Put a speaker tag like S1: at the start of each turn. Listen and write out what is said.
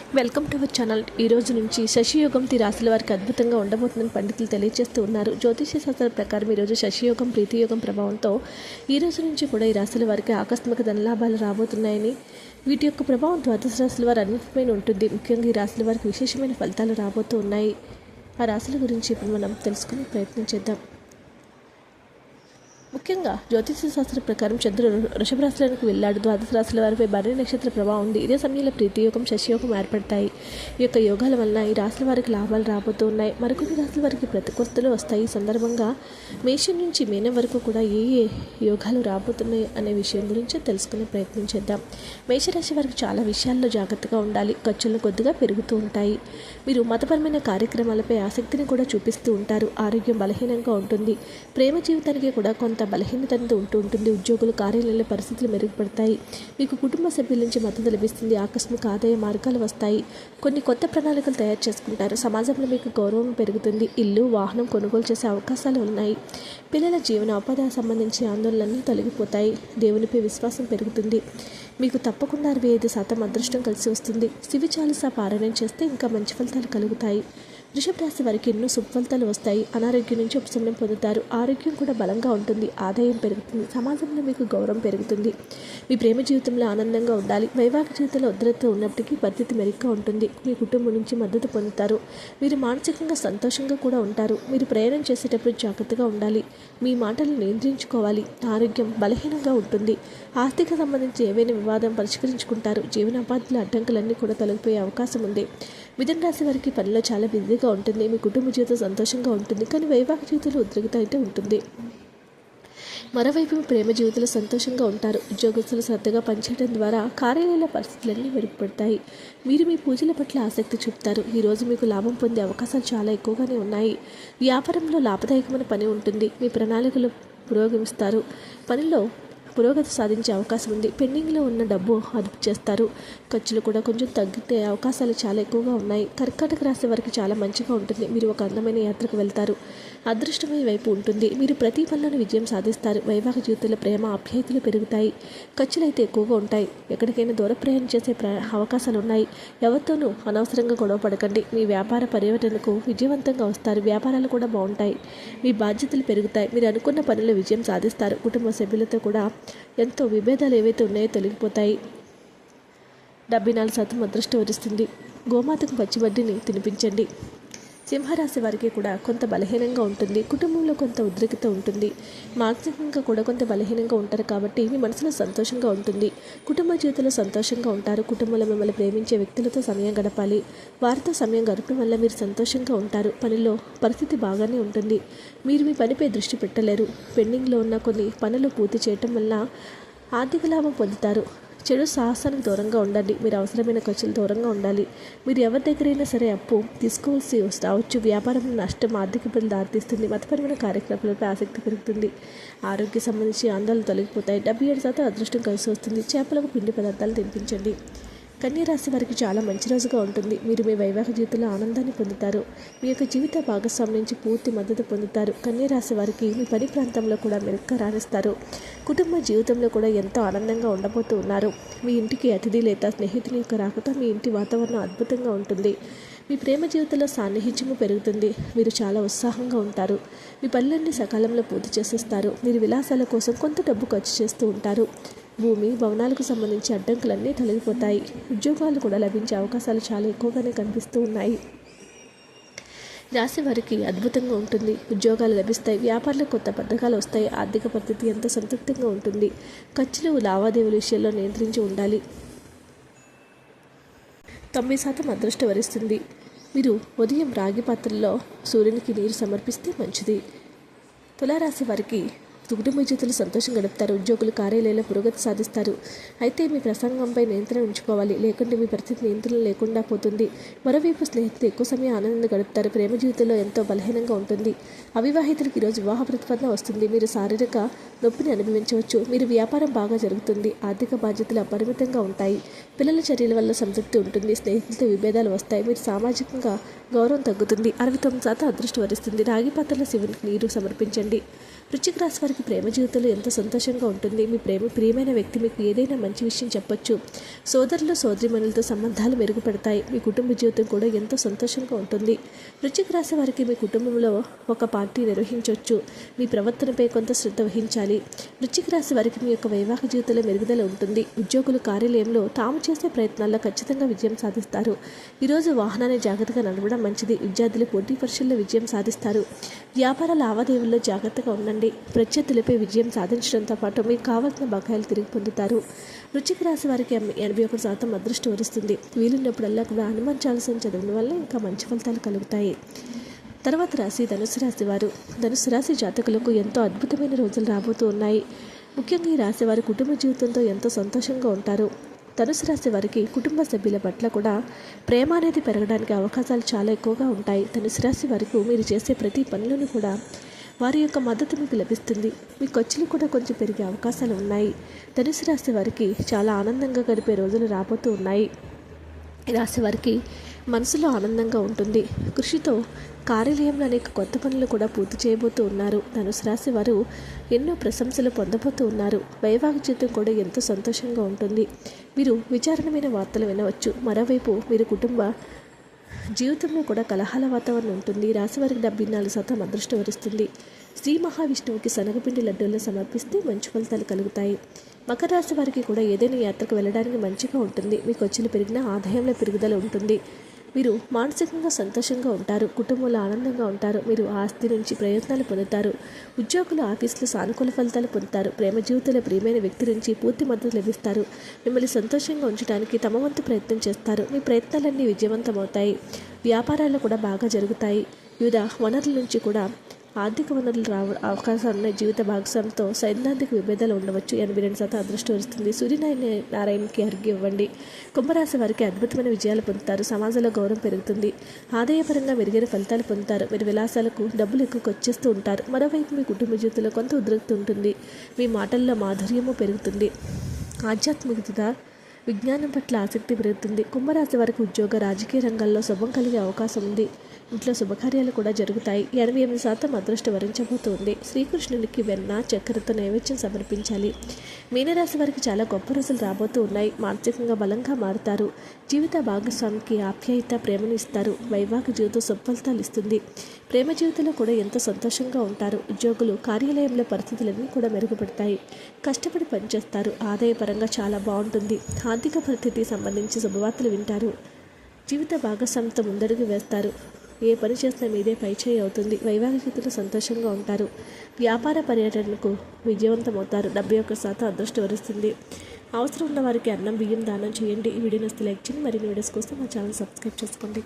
S1: Welcome to our channel. ఈ రోజు నుంచి శశియోగం తి రాశుల వారికి అద్భుతంగా ఉండబోతుందని పండితులు తెలియజేస్తూ ఉన్నారు. జ్యోతిష శాస్త్రం ప్రకారం ఈరోజు శశియోగం ప్రీతియోగం ప్రభావంతో ఈ రోజు నుంచి కూడా ఈ రాశుల వారికి ఆకస్మిక ధనలాభాలు రాబోతున్నాయని వీటి యొక్క ప్రభావం ద్వాదశ రాశుల వారు అన్నిటిపైన ఉంటుంది. ముఖ్యంగా ఈ రాశుల వారికి విశేషమైన ఫలితాలు రాబోతూ ఉన్నాయి. ఆ రాశుల గురించి ఇప్పుడు మనం తెలుసుకునే ప్రయత్నం చేద్దాం. ముఖ్యంగా జ్యోతిష శాస్త్ర ప్రకారం చంద్రుడు వృషభ రాశులకు వెళ్ళాడు. ద్వాదశ రాశుల వారిపై భరణి నక్షత్ర ప్రభావం ఉంది. ఇదే సమయంలో ప్రీతియోగం శశియోగం ఏర్పడతాయి. ఈ యొక్క యోగాల వలన ఈ రాశుల వారికి లాభాలు రాబోతూ ఉన్నాయి. మరికొన్ని రాశుల వారికి ప్రతికూర్తలు వస్తాయి. ఈ సందర్భంగా మేషం నుంచి మీనం వరకు కూడా ఏ ఏ యోగాలు రాబోతున్నాయి అనే విషయం గురించి తెలుసుకునే ప్రయత్నం చేద్దాం. మేషరాశి వారికి చాలా విషయాల్లో జాగ్రత్తగా ఉండాలి. ఖర్చులు కొద్దిగా పెరుగుతూ ఉంటాయి. మీరు మతపరమైన కార్యక్రమాలపై ఆసక్తిని కూడా చూపిస్తూ ఉంటారు. ఆరోగ్యం బలహీనంగా ఉంటుంది. ప్రేమ జీవితానికి కూడా కొంత బలహీనతతో ఉంటూ ఉంటుంది. ఉద్యోగులు కార్యాలయంలో పరిస్థితులు మెరుగుపడతాయి. మీకు కుటుంబ సభ్యుల నుంచి మద్దతు లభిస్తుంది. ఆకస్మిక ఆదాయ మార్గాలు వస్తాయి. కొన్ని కొత్త ప్రణాళికలు తయారు చేసుకుంటారు. సమాజంలో మీకు గౌరవం పెరుగుతుంది. ఇల్లు వాహనం కొనుగోలు చేసే అవకాశాలు ఉన్నాయి. పిల్లల జీవన ఉపాధికి సంబంధించి ఆందోళనలన్నీ తొలగిపోతాయి. దేవునిపై విశ్వాసం పెరుగుతుంది. మీకు తప్పకుండా అరవై ఐదు శాతం అదృష్టం కలిసి వస్తుంది. శివి చాలీసా పారాయణం చేస్తే ఇంకా మంచి ఫలితాలు కలుగుతాయి. వృషభ రాశి వారికి ఎన్నో సుఫలితాలు వస్తాయి. అనారోగ్యం నుంచి ఉపశమనం పొందుతారు. ఆరోగ్యం కూడా బలంగా ఉంటుంది. ఆదాయం పెరుగుతుంది. సమాజంలో మీకు గౌరవం పెరుగుతుంది. మీ ప్రేమ జీవితంలో ఆనందంగా ఉండాలి. వైవాహిక జీవితంలో ఉద్రత ఉన్నప్పటికీ పరిస్థితి మెరుగ్గా ఉంటుంది. మీ కుటుంబం నుంచి మద్దతు పొందుతారు. మీరు మానసికంగా సంతోషంగా కూడా ఉంటారు. మీరు ప్రయాణం చేసేటప్పుడు జాగ్రత్తగా ఉండాలి. మీ మాటలు నియంత్రించుకోవాలి. ఆరోగ్యం బలహీనంగా ఉంటుంది. ఆర్థిక సంబంధించి ఏవైనా వివాదం పరిష్కరించుకుంటారు. జీవనోపాధుల అడ్డంకులన్నీ కూడా తొలగిపోయే అవకాశం ఉంది. మిథున రాశి వారికి పనిలో చాలా బిజీగా ఉంటుంది. మీ కుటుంబ జీవితం సంతోషంగా ఉంటుంది. కానీ వైవాహిక జీవితంలో ఉద్రిక్త అయితే ఉంటుంది. మరోవైపు ప్రేమ జీవితంలో సంతోషంగా ఉంటారు. ఉద్యోగస్తులు శ్రద్ధగా పనిచేయడం ద్వారా కార్యాలయాల పరిస్థితులన్నీ మెరుగుపడతాయి. మీరు మీ పూజల పట్ల ఆసక్తి చూపుతారు. ఈరోజు మీకు లాభం పొందే అవకాశాలు చాలా ఎక్కువగానే ఉన్నాయి. వ్యాపారంలో లాభదాయకమైన పని ఉంటుంది. మీ ప్రణాళికలు పురోగమిస్తారు. పనిలో పురోగతి సాధించే అవకాశం ఉంది. పెండింగ్లో ఉన్న డబ్బు అదుపు చేస్తారు. ఖర్చులు కూడా కొంచెం తగ్గితే అవకాశాలు చాలా ఎక్కువగా ఉన్నాయి. కర్కాటక రాశి వారికి చాలా మంచిగా ఉంటుంది. మీరు ఒక అందమైన యాత్రకు వెళ్తారు. అదృష్టమైన వైపు ఉంటుంది. మీరు ప్రతి పనులను విజయం సాధిస్తారు. వైవాహిక జీవితంలో ప్రేమ ఆప్యాయతలు పెరుగుతాయి. ఖర్చులు అయితే ఎక్కువగా ఉంటాయి. ఎక్కడికైనా దూర ప్రయాణం చేసే అవకాశాలు ఉన్నాయి ఎవరితోనూ అనవసరంగా గొడవ పడకండి. మీ వ్యాపార పర్యటనకు విజయవంతంగా వస్తారు. వ్యాపారాలు కూడా బాగుంటాయి. మీ బాధ్యతలు పెరుగుతాయి. మీరు అనుకున్న పనుల్లో విజయం సాధిస్తారు. కుటుంబ సభ్యులతో కూడా ఎంతో విభేదాలు ఏవైతే ఉన్నాయో తొలగిపోతాయి. డెబ్బై నాలుగు శాతం అదృష్టం వరిస్తుంది. గోమాతకు పచ్చిబడ్డిని తినిపించండి. సింహరాశి వారికి కూడా కొంత బలహీనంగా ఉంటుంది కుటుంబంలో కొంత ఉద్రిక్తత ఉంటుంది. మానసికంగా కూడా కొంత బలహీనంగా ఉంటారు కాబట్టి మీ మనసులో సంతోషంగా ఉంటుంది. కుటుంబ జీవితంలో సంతోషంగా ఉంటారు. కుటుంబంలో మిమ్మల్ని ప్రేమించే వ్యక్తులతో సమయం గడపాలి. వారితో సమయం గడపడం వల్ల మీరు సంతోషంగా ఉంటారు. పనిలో పరిస్థితి బాగానే ఉంటుంది. మీరు మీ పనిపై దృష్టి పెట్టలేరు. పెండింగ్లో ఉన్న కొన్ని పనులు పూర్తి చేయటం వల్ల ఆర్థిక లాభం పొందుతారు. చెడు సాహసానికి దూరంగా ఉండండి. మీరు అవసరమైన ఖర్చులు దూరంగా ఉండాలి. మీరు ఎవరి దగ్గరైనా సరే అప్పు తీసుకోవాల్సి రావచ్చు. వ్యాపారంలో నష్టం ఆర్థిక ఇబ్బందులు దారితీస్తుంది. మతపరమైన కార్యక్రమాలపై ఆసక్తి పెరుగుతుంది. ఆరోగ్య సంబంధించి ఆందోళనలు తొలగిపోతాయి. డెబ్బై ఏడు శాతం అదృష్టం కలిసి వస్తుంది. చేపలకు పిండి పదార్థాలు తినిపించండి. కన్యా రాశి వారికి చాలా మంచి రోజుగా ఉంటుంది. మీరు మీ వైవాహిక జీవితంలో ఆనందాన్ని పొందుతారు. మీ యొక్క జీవిత భాగస్వామి నుంచి పూర్తి మద్దతు పొందుతారు. కన్యా రాశి వారికి మీ పని ప్రాంతంలో కూడా మెరుగ్గా రాణిస్తారు. కుటుంబ జీవితంలో కూడా ఎంతో ఆనందంగా ఉండబోతూ ఉన్నారు. మీ ఇంటికి అతిథి లేదా స్నేహితుని యొక్క రాకతో మీ ఇంటి వాతావరణం అద్భుతంగా ఉంటుంది. మీ ప్రేమ జీవితంలో సాన్నిహిత్యము పెరుగుతుంది. మీరు చాలా ఉత్సాహంగా ఉంటారు. మీ పనులన్నీ సకాలంలో పూర్తి చేసేస్తారు. మీరు విలాసాల కోసం కొంత డబ్బు ఖర్చు చేస్తూ ఉంటారు. భూమి భవనాలకు సంబంధించి అడ్డంకులన్నీ తొలగిపోతాయి. ఉద్యోగాలు కూడా లభించే అవకాశాలు చాలా ఎక్కువగానే కనిపిస్తూ ఉన్నాయి. రాశి వారికి అద్భుతంగా ఉంటుంది. ఉద్యోగాలు లభిస్తాయి. వ్యాపారులకు కొత్త పథకాలు వస్తాయి. ఆర్థిక పరిస్థితి ఎంతో సంతృప్తంగా ఉంటుంది. ఖర్చులు లావాదేవీల విషయంలో నియంత్రించి ఉండాలి. తొంభై శాతం అదృష్టం వరిస్తుంది. మీరు ఉదయం రాగి పాత్రలో సూర్యునికి నీరు సమర్పిస్తే మంచిది. తులారాశి వారికి కుటుంబ జీవితంలో సంతోషం గడుపుతారు. ఉద్యోగులు కార్యాలయంలో పురోగతి సాధిస్తారు. అయితే మీ ప్రసంగంపై నియంత్రణ ఉంచుకోవాలి. లేకుంటే మీ పరిస్థితి నియంత్రణ లేకుండా పోతుంది. మరోవైపు స్నేహితులు ఎక్కువ సమయం ఆనందంగా గడుపుతారు. ప్రేమ జీవితంలో ఎంతో బలహీనంగా ఉంటుంది. అవివాహితులకు ఈరోజు వివాహ ప్రతిపాదన వస్తుంది. మీరు శారీరక నొప్పిని అనుభవించవచ్చు. మీరు వ్యాపారం బాగా జరుగుతుంది. ఆర్థిక బాధ్యతలు అపరిమితంగా ఉంటాయి. పిల్లల చర్యల వల్ల సంతృప్తి ఉంటుంది. స్నేహితులతో విభేదాలు వస్తాయి. మీరు సామాజికంగా గౌరవం తగ్గుతుంది. అరవై తొమ్మిది శాతం అదృష్టం వరిస్తుంది. రాగి పాత్రలో శివునికి నీరు సమర్పించండి. వృశ్చిక రాశి వారికి ప్రేమ జీవితంలో ఎంతో సంతోషంగా ఉంటుంది? మీ ప్రేమ ప్రియమైన వ్యక్తి మీకు ఏదైనా మంచి విషయం చెప్పొచ్చు. సోదరులు సోదరిమణులతో సంబంధాలు మెరుగుపడతాయి. మీ కుటుంబ జీవితం కూడా ఎంతో సంతోషంగా ఉంటుంది. వృశ్చిక రాశి వారికి మీ కుటుంబంలో ఒక పార్టీ నిర్వహించవచ్చు. మీ ప్రవర్తనపై కొంత శ్రద్ధ వహించాలి. వృశ్చిక రాశి వారికి మీ యొక్క వైవాహిక జీవితంలో మెరుగుదల ఉంటుంది. ఉద్యోగులు కార్యాలయంలో తాము చేసే ప్రయత్నాల్లో ఖచ్చితంగా విజయం సాధిస్తారు. ఈరోజు వాహనాన్ని జాగ్రత్తగా నడవడం మంచిది. విద్యార్థులు పోటీ పరీక్షల్లో విజయం సాధిస్తారు. వ్యాపార లావాదేవీల్లో జాగ్రత్తగా ఉండండి. ప్రత్యర్థులపై విజయం సాధించడంతో పాటు మీకు కావాల్సిన బకాయిలు తిరిగి పొందుతారు. రుచికి రాశి వారికి ఎనభై ఒకటి శాతం అదృష్టం వరిస్తుంది. వీలున్నప్పుడల్లా కూడా హనుమాన్ చాలసిన చదవడం వల్ల ఇంకా మంచి ఫలితాలు కలుగుతాయి. తర్వాత రాశి ధనుసు రాశి వారు. ధనుసు రాశి జాతకులకు ఎంతో అద్భుతమైన రోజులు రాబోతూ ఉన్నాయి. ముఖ్యంగా ఈ రాశి వారి కుటుంబ జీవితంతో ఎంతో సంతోషంగా ఉంటారు. ధనుసు రాశి వారికి కుటుంబ సభ్యుల పట్ల కూడా ప్రేమ అనేది పెరగడానికి అవకాశాలు చాలా ఎక్కువగా ఉంటాయి. ధనుసు రాశి వారికి మీరు చేసే ప్రతి పనిలోనూ కూడా వారి యొక్క మద్దతు మీకు లభిస్తుంది. మీ ఖర్చులు కూడా కొంచెం పెరిగే అవకాశాలు ఉన్నాయి. ధనుసు రాశి వారికి చాలా ఆనందంగా గడిపే రోజులు రాబోతూ ఉన్నాయి. రాశి వారికి మనసులో ఆనందంగా ఉంటుంది. కృషితో కార్యాలయంలో అనేక కొత్త పనులు కూడా పూర్తి చేయబోతూ ఉన్నారు. ధనుసు రాశి వారు ఎన్నో ప్రశంసలు పొందబోతూ ఉన్నారు. వైవాహిక జీవితం కూడా ఎంతో సంతోషంగా ఉంటుంది. మీరు విచారణమైన వార్తలు వినవచ్చు. మరోవైపు మీరు కుటుంబ జీవితంలో కూడా కలహాల వాతావరణం ఉంటుంది. రాశివారికి డెబ్బై నాలుగు శాతం అదృష్టం వరిస్తుంది. శ్రీ మహావిష్ణువుకి శనగపిండి లడ్డూలను సమర్పిస్తే మంచి ఫలితాలు కలుగుతాయి. మకర రాశి వారికి కూడా ఏదైనా యాత్రకు వెళ్ళడానికి మంచిగా ఉంటుంది. మీ ఖర్చులు పెరిగిన ఆదాయంలో పెరుగుదల ఉంటుంది. మీరు మానసికంగా సంతోషంగా ఉంటారు కుటుంబంలో ఆనందంగా ఉంటారు మీరు ఆస్తి నుంచి ప్రయత్నాలు పొందుతారు ఉద్యోగులు ఆఫీసులో సానుకూల ఫలితాలు పొందుతారు ప్రేమ జీవితంలో ప్రియమైన వ్యక్తి నుంచి పూర్తి మద్దతు లభిస్తారు మిమ్మల్ని సంతోషంగా ఉంచడానికి తమ వంతు ప్రయత్నం చేస్తారు మీ ప్రయత్నాలన్నీ విజయవంతమవుతాయి వ్యాపారాలు కూడా బాగా జరుగుతాయి వివిధ వనరుల నుంచి కూడా ఆర్థిక వనరులు రావ అవకాశాలు ఉన్నాయి జీవిత భాగస్వామితో సైద్ధాంతిక విభేదాలు ఉండవచ్చు ఎనభై రెండు శాతం అదృష్టం వస్తుంది సూర్యనారాయణ నారాయణకి అర్ఘ్యం ఇవ్వండి. కుంభరాశి వారికి అద్భుతమైన విజయాలు పొందుతారు. సమాజంలో గౌరవం పెరుగుతుంది. ఆదాయపరంగా మెరుగైన ఫలితాలు పొందుతారు. మీరు విలాసాలకు డబ్బులు ఎక్కువ వచ్చేస్తూ ఉంటారు. మరోవైపు మీ కుటుంబ జీవితంలో కొంత ఉద్రిక్తి ఉంటుంది. మీ మాటల్లో మాధుర్యము పెరుగుతుంది. ఆధ్యాత్మికత విజ్ఞానం పట్ల ఆసక్తి పెరుగుతుంది. కుంభరాశి వారికి ఉద్యోగ రాజకీయ రంగాల్లో శుభం కలిగే అవకాశం ఉంది. ఇంట్లో శుభకార్యాలు కూడా జరుగుతాయి. ఎనభై ఎనిమిది శాతం అదృష్టం వరించబోతోంది. శ్రీకృష్ణునికి వెన్న చక్కెరతో నైవేద్యం సమర్పించాలి. మీనరాశి వారికి చాలా గొప్ప రోజులు రాబోతూ ఉన్నాయి. మానసికంగా బలంగా మారుతారు. జీవిత భాగస్వామికి ఆప్యాయత ప్రేమను ఇస్తారు. వైవాహిక జీవితం సుఫలితాలు ఇస్తుంది. ప్రేమ జీవితంలో కూడా ఎంతో సంతోషంగా ఉంటారు. ఉద్యోగులు కార్యాలయంలో పరిస్థితులన్నీ కూడా మెరుగుపడతాయి. కష్టపడి పనిచేస్తారు. ఆదాయపరంగా చాలా బాగుంటుంది. ఆర్థిక పరిస్థితి సంబంధించి శుభవార్తలు వింటారు. జీవిత భాగస్వామితో ముందడుగు వేస్తారు. ఏ పని చేసినా మీదే పైచేయి అవుతుంది. వైవాహిక సంతోషంగా ఉంటారు. వ్యాపార పర్యటనకు విజయవంతమవుతారు. డెబ్బై ఒక్క శాతం అదృష్టం వరుస్తుంది. అవసరం ఉన్న వారికి అన్నం బియ్యం దానం చేయండి. ఈ వీడియోని నస్తే లైక్ చేయండి. మరిన్ని వీడియోస్ కోసం మా ఛానల్ సబ్స్క్రైబ్ చేసుకోండి.